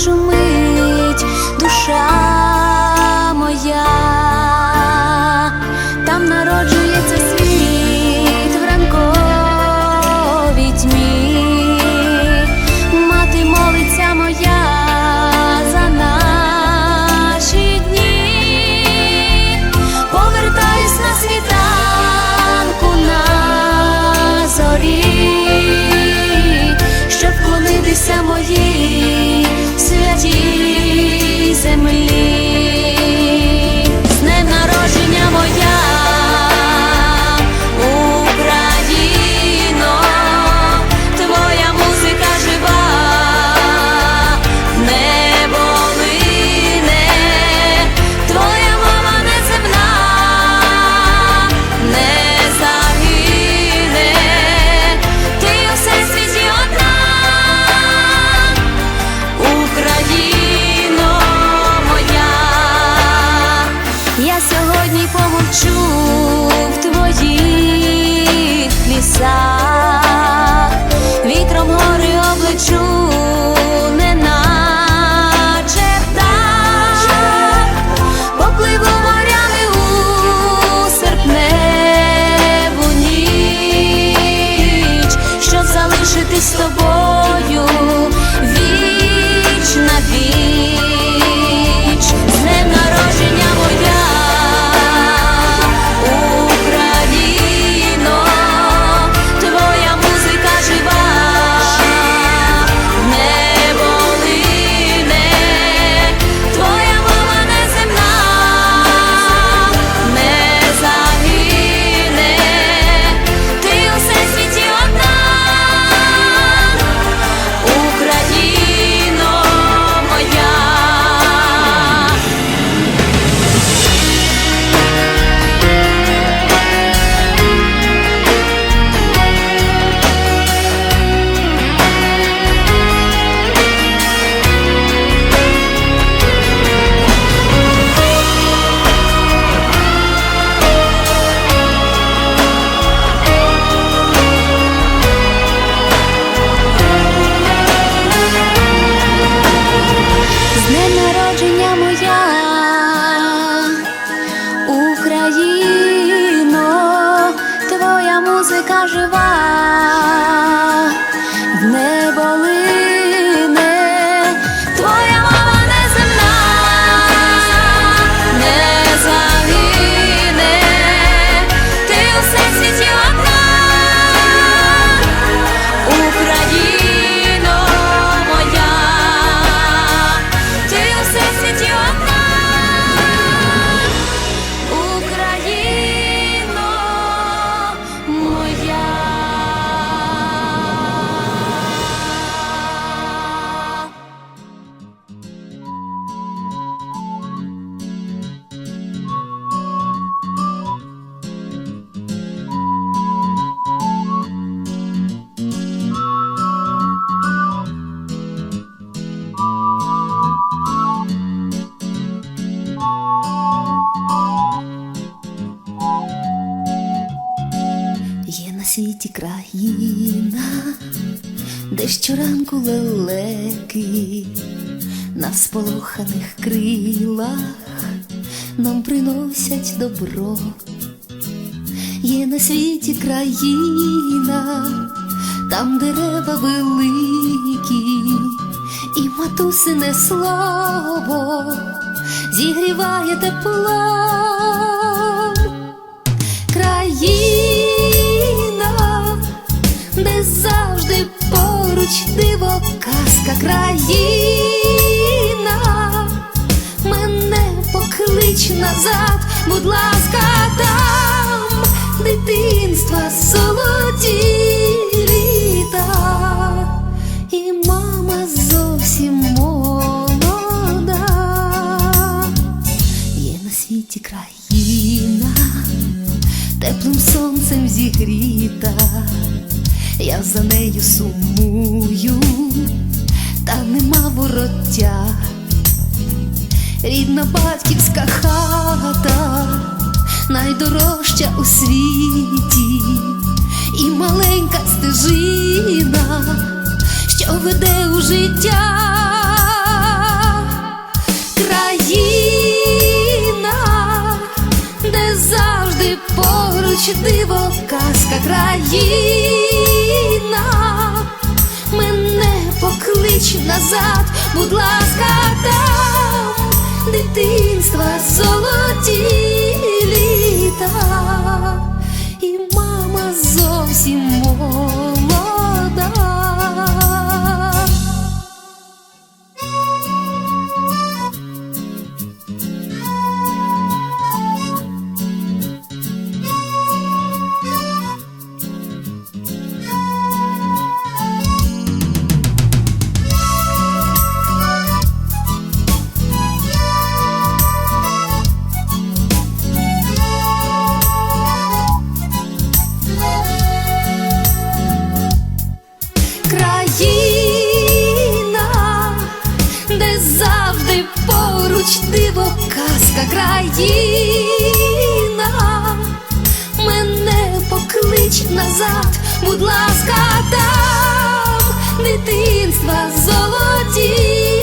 шумить Музика жива, щоранку лелеки на сполоханих крилах нам приносять добро. Є на світі країна, там дерева великі, і матусине слово зігріває теплом поруч диво казка країна, мене поклич назад, будь ласка, там дитинства літа, і мама зовсім молода. Є на світі країна, теплим сонцем зігріта, я за нею сумую, та нема вороття, рідна батьківська хата, найдорожча у світі, і маленька стежина, що веде у життя. країна, де завжди поруч диво казка країна, мене поклич назад, будь ласка, там. Дитинства золоті літа, і мама зовсім молода. Диво казка країна, мене поклич назад, будь ласка, там. Дитинства золоті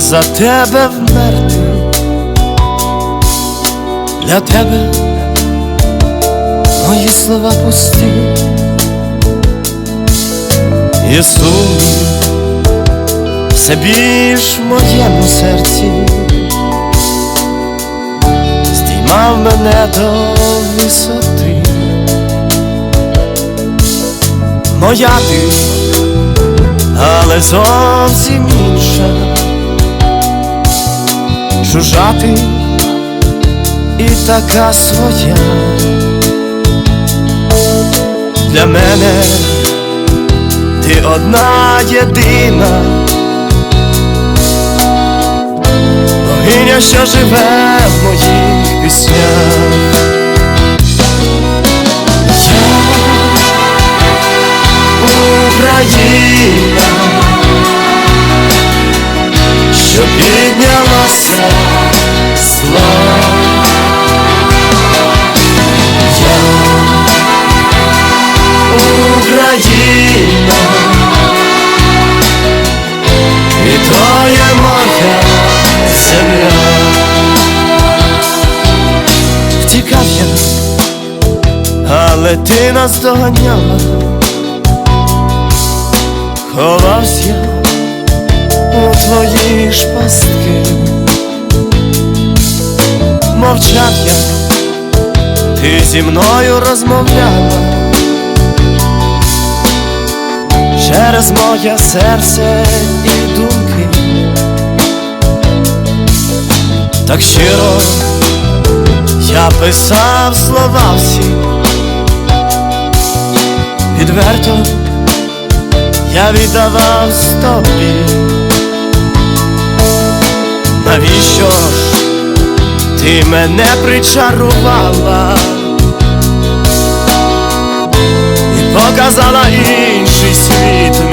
за тебе вмерти, для тебе мої слова пусті, і сум все більш в моєму серці, здіймав мене до висоти, моя ти але зовсім інша. Чужа ти і така своя. Для мене ти одна єдина, богиня, що живе в моїх піснях. Україна, що піднялася але ти нас доганяла ховався у твої ж пастки, мовчав я, ти зі мною розмовляла. Через моє серце і думки, так щиро я писав слова всі відверто я віддавав тобі. Навіщо ж ти мене причарувала і показала інший світ